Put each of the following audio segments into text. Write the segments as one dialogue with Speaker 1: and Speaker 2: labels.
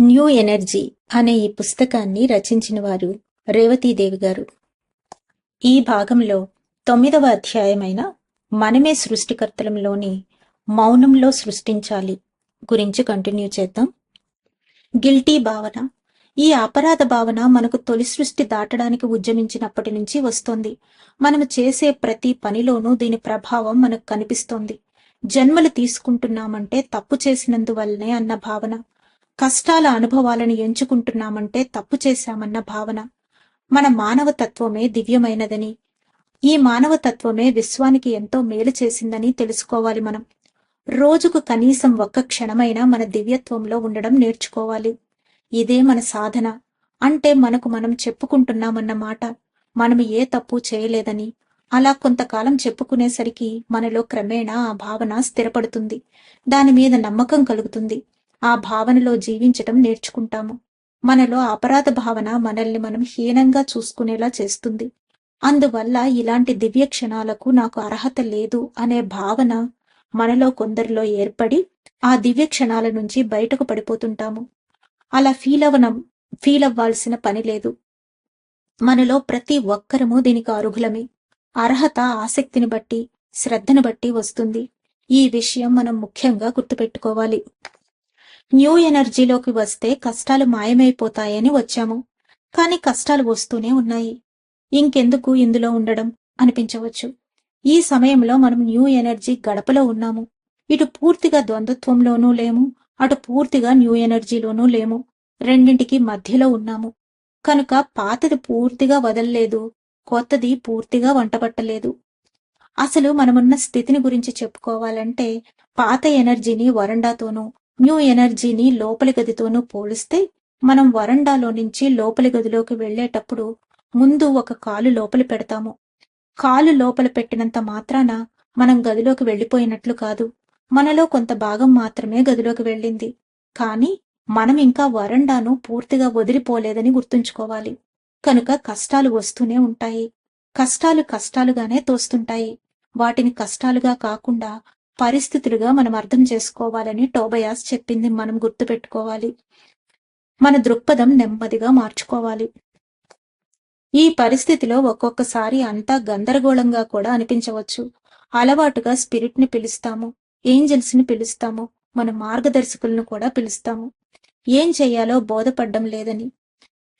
Speaker 1: New energy అనే ఈ పుస్తకాన్ని రచించిన వారు రేవతీదేవి గారు. ఈ భాగంలో తొమ్మిదవ అధ్యాయమైన మనమే సృష్టికర్తలంలోని మౌనంలో సృష్టించాలి గురించి కంటిన్యూ చేద్దాం. గిల్టీ భావన. ఈ అపరాధ భావన మనకు తొలి సృష్టి దాటడానికి ఉద్యమించినప్పటి నుంచి వస్తోంది. మనం చేసే ప్రతి పనిలోనూ దీని ప్రభావం మనకు కనిపిస్తోంది. జన్మలు తీసుకుంటున్నామంటే తప్పు చేసినందువల్లనే అన్న భావన. కష్టాల అనుభవాలను ఎంచుకుంటున్నామంటే తప్పు చేశామన్న భావన మన మానవ తత్వమే దివ్యమైనదని ఈ మానవ తత్వమే విశ్వానికి ఎంతో మేలు చేసిందని తెలుసుకోవాలి మనం. రోజుకు కనీసం ఒక్క క్షణమైనా మన దివ్యత్వంలో ఉండడం నేర్చుకోవాలి. ఇదే మన సాధన. అంటే మనకు మనం చెప్పుకుంటున్నామన్న మాట. మనం ఏ తప్పు చేయలేదని. అలా కొంతకాలం చెప్పుకునేసరికి మనలో క్రమేణా ఆ భావన స్థిరపడుతుంది. దాని మీద నమ్మకం కలుగుతుంది. ఆ భావనలో జీవించటం నేర్చుకుంటాము. మనలో అపరాధ భావన మనల్ని మనం హీనంగా చూసుకునేలా చేస్తుంది. అందువల్ల ఇలాంటి దివ్య క్షణాలకు నాకు అర్హత లేదు అనే భావన మనలో కొందరిలో ఏర్పడి ఆ దివ్య క్షణాల నుంచి బయటకు పడిపోతుంటాము. అలా ఫీల్ అవ్వనం ఫీల్ అవ్వాల్సిన పని లేదు. మనలో ప్రతి ఒక్కరము దీనికి అర్హులమే. అర్హత ఆసక్తిని బట్టి శ్రద్ధను బట్టి వస్తుంది. ఈ విషయం మనం ముఖ్యంగా గుర్తుపెట్టుకోవాలి. న్యూ ఎనర్జీలోకి వస్తే కష్టాలు మాయమైపోతాయని వచ్చాము. కానీ కష్టాలు వస్తూనే ఉన్నాయి. ఇంకెందుకు ఇందులో ఉండడం? అనిపించవచ్చు. ఈ సమయంలో మనం న్యూ ఎనర్జీ గడపలో ఉన్నాము. ఇటు పూర్తిగా ద్వంద్వత్వంలోనూ లేము. అటు పూర్తిగా న్యూ ఎనర్జీలోనూ లేము. రెండింటికి మధ్యలో ఉన్నాము. కనుక పాతది పూర్తిగా వదల్లేదు. కొత్తది పూర్తిగా వంటపట్టలేదు అసలు మనమున్న స్థితిని గురించి చెప్పుకోవాలంటే పాత ఎనర్జీని వరండాతోనూ న్యూ ఎనర్జీని లోపలి గదితోనూ పోలిస్తే మనం వరండాలో నుంచి లోపలి గదిలోకి వెళ్ళేటప్పుడు ముందు ఒక కాలు లోపలి పెడతాము. కాలు లోపల పెట్టినంత మాత్రాన మనం గదిలోకి వెళ్ళిపోయినట్లు కాదు. మనలో కొంత భాగం మాత్రమే గదిలోకి వెళ్ళింది. కానీ మనం ఇంకా వరండాను పూర్తిగా వదిలిపోలేదని గుర్తుంచుకోవాలి. కనుక కష్టాలు వస్తూనే ఉంటాయి. కష్టాలు కష్టాలుగానే తోస్తుంటాయి. వాటిని కష్టాలుగా కాకుండా పరిస్థితులుగా మనం అర్థం చేసుకోవాలని టోబయాస్ చెప్పింది మనం గుర్తుపెట్టుకోవాలి. మన దృక్పథం నెమ్మదిగా మార్చుకోవాలి. ఈ పరిస్థితిలో ఒక్కొక్కసారి అంతా గందరగోళంగా కూడా అనిపించవచ్చు. అలవాటుగా స్పిరిట్ని పిలుస్తాము ఏంజల్స్ని పిలుస్తాము మన మార్గదర్శకులను కూడా పిలుస్తాము. ఏం చెయ్యాలో బోధపడ్డం లేదని.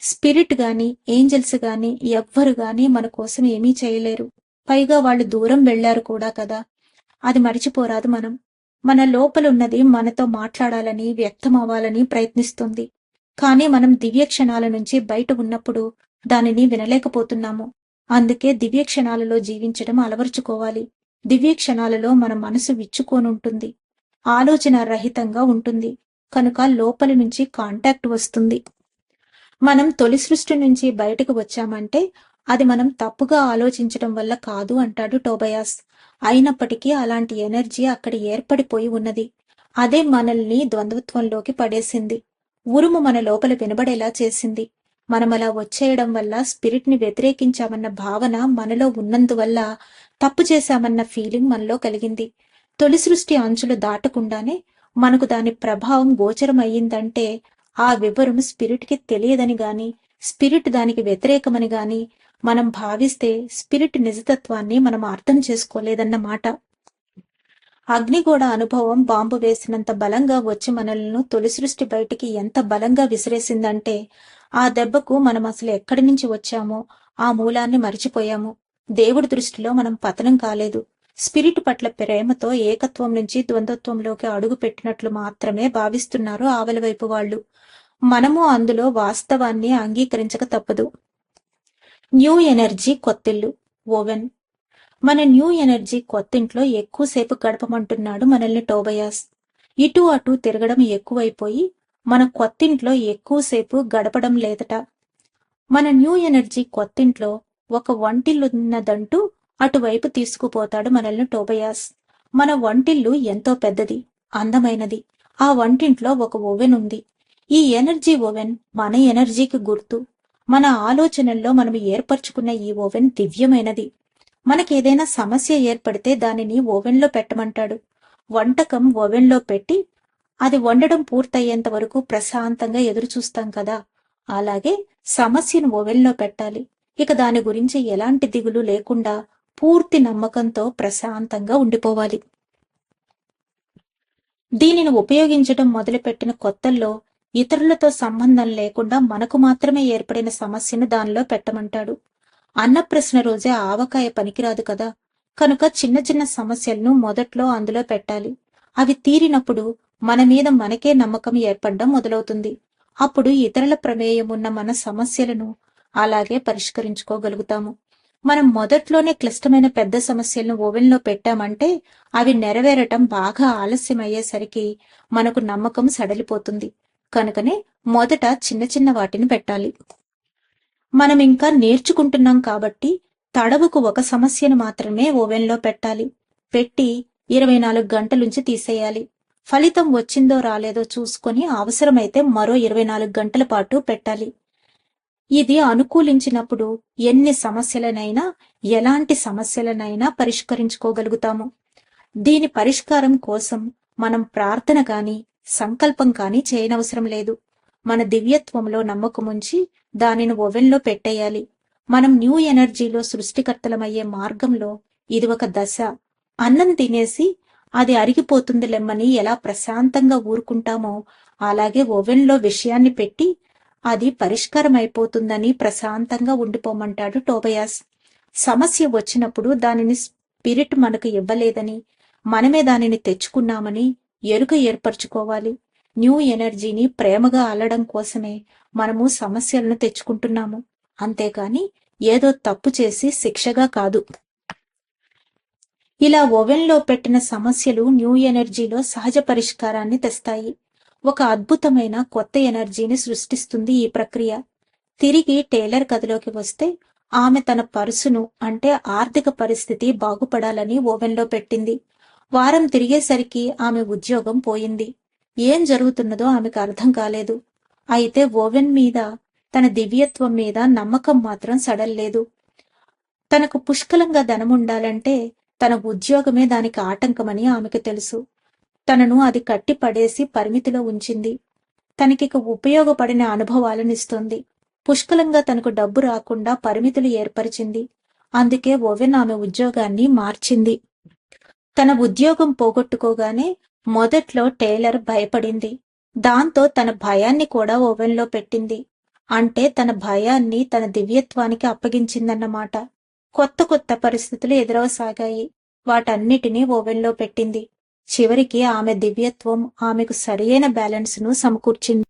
Speaker 1: స్పిరిట్ గాని ఏంజల్స్ గాని ఎవ్వరు గాని మన కోసం ఏమీ చేయలేరు. పైగా వాళ్ళు దూరం వెళ్ళారు కూడా కదా. అది మరిచిపోరాదు మనం. మన లోపలున్నది మనతో మాట్లాడాలని వ్యక్తం అవ్వాలని ప్రయత్నిస్తుంది. కానీ మనం దివ్య క్షణాల నుంచి బయట ఉన్నప్పుడు దానిని వినలేకపోతున్నాము. అందుకే దివ్య క్షణాలలో జీవించడం అలవర్చుకోవాలి. దివ్య క్షణాలలో మన మనసు విచ్చుకోనుంటుంది. ఆలోచన రహితంగా ఉంటుంది. కనుక లోపలి నుంచి కాంటాక్ట్ వస్తుంది. మనం తొలి సృష్టి నుంచి బయటకు వచ్చామంటే అది మనం తప్పుగా ఆలోచించడం వల్ల కాదు అంటాడు టోబయాస్. అయినప్పటికీ అలాంటి ఎనర్జీ అక్కడ ఏర్పడిపోయి ఉన్నది. అదే మనల్ని ద్వంద్వత్వంలోకి పడేసింది. ఉరుము మన లోపల వినబడేలా చేసింది. మనం అలా వచ్చేయడం వల్ల స్పిరిట్ని వ్యతిరేకించామన్న భావన మనలో ఉన్నందువల్ల తప్పు చేశామన్న ఫీలింగ్ మనలో కలిగింది. తొలి సృష్టి అంచులు దాటకుండానే మనకు దాని ప్రభావం గోచరం అయ్యిందంటే ఆ వివరం స్పిరిట్కి తెలియదని గాని స్పిరిట్ దానికి వ్యతిరేకమని గాని మనం భావిస్తే స్పిరిట్ నిజతత్వాన్ని మనం అర్థం చేసుకోలేదన్నమాట అగ్నిగోడ అనుభవం బాంబు వేసినంత బలంగా వచ్చి మనల్ని తొలి సృష్టి బయటికి ఎంత బలంగా విసిరేసిందంటే ఆ దెబ్బకు మనం అసలు ఎక్కడి నుంచి వచ్చామో ఆ మూలాన్ని మరిచిపోయాము. దేవుడి దృష్టిలో మనం పతనం కాలేదు. స్పిరిట్ పట్ల ప్రేమతో ఏకత్వం నుంచి ద్వంద్వత్వంలోకి అడుగు పెట్టినట్లు మాత్రమే భావిస్తున్నారు ఆవలివైపు వాళ్ళు. మనము అందులో వాస్తవాన్ని అంగీకరించక తప్పదు. న్యూ ఎనర్జీ కొత్తిల్లు ఓవెన్. మన న్యూ ఎనర్జీ కొత్తింట్లో ఎక్కువసేపు గడపమంటున్నాడు మనల్ని టోబయాస్. ఇటు అటు తిరగడం ఎక్కువైపోయి మన కొత్తింట్లో ఎక్కువసేపు గడపడం లేదట. మన న్యూ ఎనర్జీ కొత్తింట్లో ఒక వంటిల్లున్నదంటూ అటువైపు తీసుకుపోతాడు మనల్ని టోబయాస్. మన వంటిల్లు ఎంతో పెద్దది అందమైనది. ఆ వంటింట్లో ఒక ఓవెన్ ఉంది. ఈ ఎనర్జీ ఓవెన్ మన ఎనర్జీకి గుర్తు. మన ఆలోచనల్లో మనం ఏర్పరచుకున్న ఈ ఓవెన్ దివ్యమైనది. మనకేదైనా సమస్య ఏర్పడితే దానిని ఓవెన్లో పెట్టమంటాడు. వంటకం ఓవెన్లో పెట్టి అది వండడం పూర్తయ్యేంత వరకు ప్రశాంతంగా ఎదురుచూస్తాం కదా. అలాగే సమస్యను ఓవెన్లో పెట్టాలి. ఇక దాని గురించి ఎలాంటి దిగులు లేకుండా పూర్తి నమ్మకంతో ప్రశాంతంగా ఉండిపోవాలి. దీనిని ఉపయోగించడం మొదలుపెట్టిన కొత్తల్లో ఇతరులతో సంబంధం లేకుండా మనకు మాత్రమే ఏర్పడిన సమస్యను దానిలో పెట్టమంటాడు. అన్నప్రశ్న రోజే ఆవకాయ పనికిరాదు కదా. కనుక చిన్న చిన్న సమస్యలను మొదట్లో అందులో పెట్టాలి. అవి తీరినప్పుడు మన మీద మనకే నమ్మకం ఏర్పడడం మొదలవుతుంది. అప్పుడు ఇతరుల ప్రమేయం ఉన్న మన సమస్యలను అలాగే పరిష్కరించుకోగలుగుతాము. మనం మొదట్లోనే క్లిష్టమైన పెద్ద సమస్యలను ఓవెన్లో పెట్టామంటే అవి నెరవేరటం బాగా ఆలస్యం అయ్యేసరికి మనకు నమ్మకం సడలిపోతుంది. కనుకనే మొదట చిన్న చిన్న వాటిని పెట్టాలి. మనం ఇంకా నేర్చుకుంటున్నాం కాబట్టి తడవుకు ఒక సమస్యను మాత్రమే ఓవెన్లో పెట్టాలి. పెట్టి ఇరవై నాలుగు గంటలుంచి తీసేయాలి. ఫలితం వచ్చిందో రాలేదో చూసుకొని అవసరమైతే మరో ఇరవై నాలుగు గంటల పాటు పెట్టాలి. ఇది అనుకూలించినప్పుడు ఎన్ని సమస్యలనైనా ఎలాంటి సమస్యలనైనా పరిష్కరించుకోగలుగుతాము. దీని పరిష్కారం కోసం మనం ప్రార్థన కానీ సంకల్పం కానీ చేయనవసరం లేదు. మన దివ్యత్వంలో నమ్మకముంచి దానిని ఓవెన్లో పెట్టేయాలి. మనం న్యూ ఎనర్జీలో సృష్టికర్తలమయ్యే మార్గంలో ఇది ఒక దశ. అన్నం తినేసి అది అరిగిపోతుంది లెమ్మని ఎలా ప్రశాంతంగా ఊరుకుంటామో అలాగే ఓవెన్లో విషయాన్ని పెట్టి అది పరిష్కారం అయిపోతుందని ప్రశాంతంగా ఉండిపోమంటాడు టోబయాస్. సమస్య వచ్చినప్పుడు దానిని స్పిరిట్ మనకు ఇవ్వలేదని మనమే దానిని తెచ్చుకున్నామని ఎరుక ఏర్పరచుకోవాలి. న్యూ ఎనర్జీని ప్రేమగా అల్లడం కోసమే మనము సమస్యలను తెచ్చుకుంటున్నాము. అంతేకాని ఏదో తప్పు చేసి శిక్షగా కాదు. ఇలా ఓవెన్లో పెట్టిన సమస్యలు న్యూ ఎనర్జీలో సహజ పరిష్కారాన్ని తెస్తాయి. ఒక అద్భుతమైన కొత్త ఎనర్జీని సృష్టిస్తుంది ఈ ప్రక్రియ. తిరిగి టైలర్ కథలోకి వస్తే ఆమె తన పర్సును అంటే ఆర్థిక పరిస్థితి బాగుపడాలని ఓవెన్లో పెట్టింది. వారం తిరిగేసరికి ఆమె ఉద్యోగం పోయింది. ఏం జరుగుతున్నదో ఆమెకు అర్థం కాలేదు. అయితే ఓవెన్ మీద తన దివ్యత్వం మీద నమ్మకం మాత్రం సడల్లేదు తనకు పుష్కలంగా ధనముండాలంటే తన ఉద్యోగమే దానికి ఆటంకమని ఆమెకు తెలుసు. తనను అది కట్టిపడేసి పరిమితిలో ఉంచింది. తనకిక ఉపయోగపడిన అనుభవాలనిస్తుంది. పుష్కలంగా తనకు డబ్బు రాకుండా పరిమితులు ఏర్పరిచింది. అందుకే ఓవెన్ ఆమె ఉద్యోగాన్ని మార్చింది. తన ఉద్యోగం పోగొట్టుకోగానే మొదట్లో టైలర్ భయపడింది. దాంతో తన భయాన్ని కూడా ఓవెన్లో పెట్టింది. అంటే తన భయాన్ని తన దివ్యత్వానికి అప్పగించిందన్నమాట. కొత్త కొత్త పరిస్థితులు ఎదురవసాగాయి. వాటన్నిటినీ ఓవెన్లో పెట్టింది. చివరికి ఆమె దివ్యత్వం ఆమెకు సరియైన బ్యాలెన్స్ను సమకూర్చింది.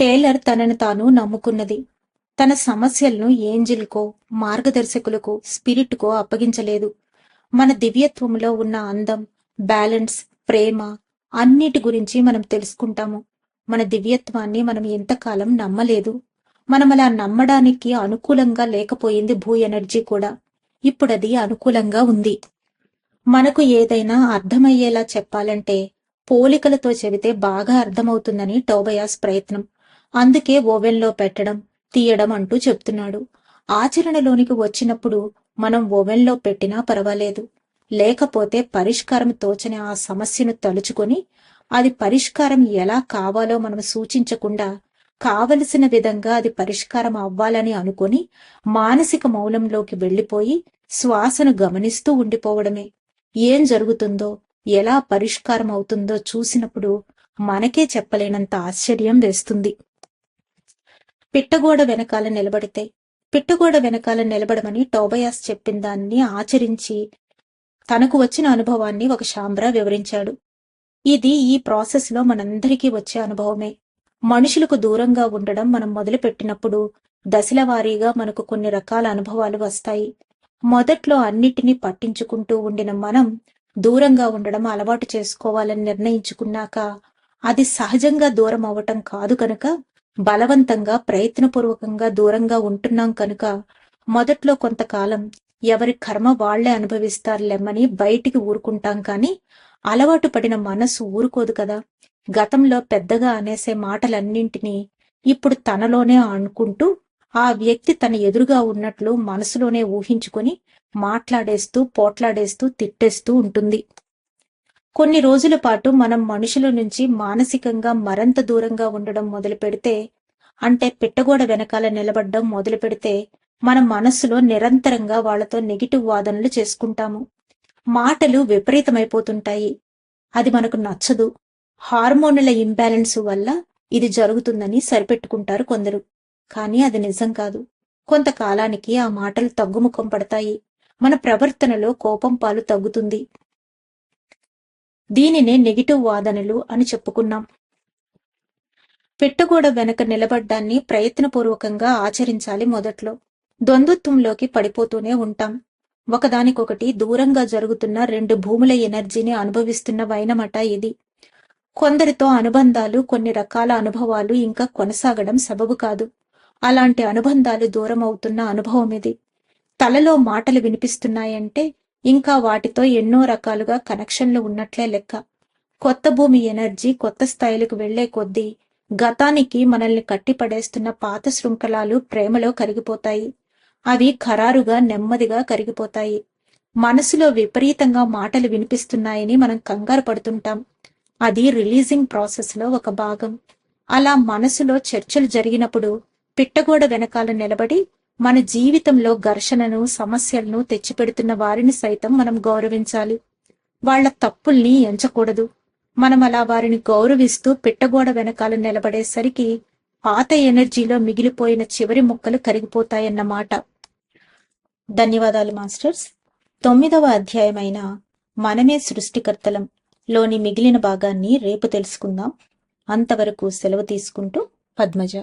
Speaker 1: టేలర్ తనను తాను నమ్ముకున్నది. తన సమస్యలను ఏంజిల్కో మార్గదర్శకులకు స్పిరిట్కో అప్పగించలేదు. మన దివ్యత్వంలో ఉన్న అందం బ్యాలెన్స్ ప్రేమ అన్నిటి గురించి మనం తెలుసుకుంటాము. మన దివ్యత్వాన్ని మనం ఎంతకాలం నమ్మలేదు. మనం అలా నమ్మడానికి అనుకూలంగా లేకపోయింది భూ ఎనర్జీ కూడా. ఇప్పుడది అనుకూలంగా ఉంది. మనకు ఏదైనా అర్థమయ్యేలా చెప్పాలంటే పోలికలతో చెబితే బాగా అర్థమవుతుందని టోబయాస్ ప్రయత్నం. అందుకే ఓవెన్లో పెట్టడం తీయడం అంటూ చెప్తున్నాడు. ఆచరణలోనికి వచ్చినప్పుడు మనం ఓవెన్లో పెట్టినా పర్వాలేదు. లేకపోతే పరిష్కారం తోచని ఆ సమస్యను తలుచుకొని అది పరిష్కారం ఎలా కావాలో మనం సూచించకుండా కావలసిన విధంగా అది పరిష్కారం అవ్వాలని అనుకొని మానసిక మౌలంలోకి వెళ్ళిపోయి శ్వాసను గమనిస్తూ ఉండిపోవడమే. ఏం జరుగుతుందో ఎలా పరిష్కారం అవుతుందో చూసినప్పుడు మనకే చెప్పలేనంత ఆశ్చర్యం వేస్తుంది. పిట్టగోడ వెనకాల నిలబడితే పిట్టగోడ వెనకాల నిలబడమని టోబయాస్ చెప్పిన దాన్ని ఆచరించి తనకు వచ్చిన అనుభవాన్ని ఒక శాంబ్రా వివరించాడు. ఇది ఈ ప్రాసెస్లో మనందరికీ వచ్చే అనుభవమే. మనుషులకు దూరంగా ఉండడం మనం మొదలుపెట్టినప్పుడు దశల వారీగా మనకు కొన్ని రకాల అనుభవాలు వస్తాయి. మొదట్లో అన్నిటినీ పట్టించుకుంటూ ఉండిన మనం దూరంగా ఉండడం అలవాటు చేసుకోవాలని నిర్ణయించుకున్నాక అది సహజంగా దూరం అవ్వటం కాదు కనుక బలవంతంగా ప్రయత్నపూర్వకంగా దూరంగా ఉంటున్నాం కనుక మొదట్లో కొంతకాలం ఎవరి కర్మ వాళ్ళే అనుభవిస్తారులేమని బయటికి ఊరుకుంటాం కాని అలవాటు పడిన మనసు ఊరుకోదు కదా. గతంలో పెద్దగా అనేసే మాటలన్నింటినీ ఇప్పుడు తనలోనే అనుకుంటూ ఆ వ్యక్తి తన ఎదురుగా ఉన్నట్లు మనసులోనే ఊహించుకొని మాట్లాడేస్తూ పోట్లాడేస్తూ తిట్టేస్తూ ఉంటుంది. కొన్ని రోజుల పాటు మనం మనుషుల నుంచి మానసికంగా మరింత దూరంగా ఉండడం మొదలు పెడితే అంటే పిట్టగోడ వెనకాల నిలబడడం మొదలు పెడితే మన మనస్సులో నిరంతరంగా వాళ్ళతో నెగిటివ్ వాదనలు చేసుకుంటాము. మాటలు విపరీతమైపోతుంటాయి. అది మనకు నచ్చదు. హార్మోనుల ఇంబ్యాలెన్స్ వల్ల ఇది జరుగుతుందని సరిపెట్టుకుంటారు కొందరు. కానీ అది నిజం కాదు. కొంతకాలానికి ఆ మాటలు తగ్గుముఖం పడతాయి. మన ప్రవర్తనలో కోపం పాలు తగ్గుతుంది. దీనినే నెగిటివ్ వాదనలు అని చెప్పుకున్నాం. పెట్టగోడ వెనక నిలబడ్డాన్ని ప్రయత్నపూర్వకంగా ఆచరించాలి మొదట్లో. ద్వంద్వత్వంలోకి పడిపోతూనే ఉంటాం. ఒకదానికొకటి దూరంగా జరుగుతున్న రెండు భూముల ఎనర్జీని అనుభవిస్తున్న వైనమట ఇది. కొందరితో అనుబంధాలు కొన్ని రకాల అనుభవాలు ఇంకా కొనసాగడం సబబు కాదు. అలాంటి అనుబంధాలు దూరం అవుతున్న అనుభవం ఇది. తలలో మాటలు వినిపిస్తున్నాయంటే ఇంకా వాటితో ఎన్నో రకాలుగా కనెక్షన్లు ఉన్నట్లే లెక్క. కొత్త భూమి ఎనర్జీ కొత్త స్థాయిలకు వెళ్ళే కొద్దీ గతానికి మనల్ని కట్టిపడేస్తున్న పాత శృంఖలాలు ప్రేమలో కరిగిపోతాయి. అవి ఖరారుగా నెమ్మదిగా కరిగిపోతాయి. మనసులో విపరీతంగా మాటలు వినిపిస్తున్నాయని మనం కంగారు పడుతుంటాం. అది రిలీజింగ్ ప్రాసెస్లో ఒక భాగం. అలా మనసులో చర్చలు జరిగినప్పుడు పిట్టగోడ వెనకాల నిలబడి మన జీవితంలో ఘర్షణను సమస్యలను తెచ్చిపెడుతున్న వారిని సైతం మనం గౌరవించాలి. వాళ్ళ తప్పుల్ని ఎంచకూడదు. మనం అలా వారిని గౌరవిస్తూ పిట్టగోడ వెనకాల నిలబడేసరికి పాత ఎనర్జీలో మిగిలిపోయిన చివరి ముక్కలు కరిగిపోతాయన్నమాట ధన్యవాదాలు మాస్టర్స్. తొమ్మిదవ అధ్యాయమైన మనమే సృష్టికర్తలం లోని మిగిలిన భాగాన్ని రేపు తెలుసుకుందాం. అంతవరకు సెలవు తీసుకుంటూ పద్మజ.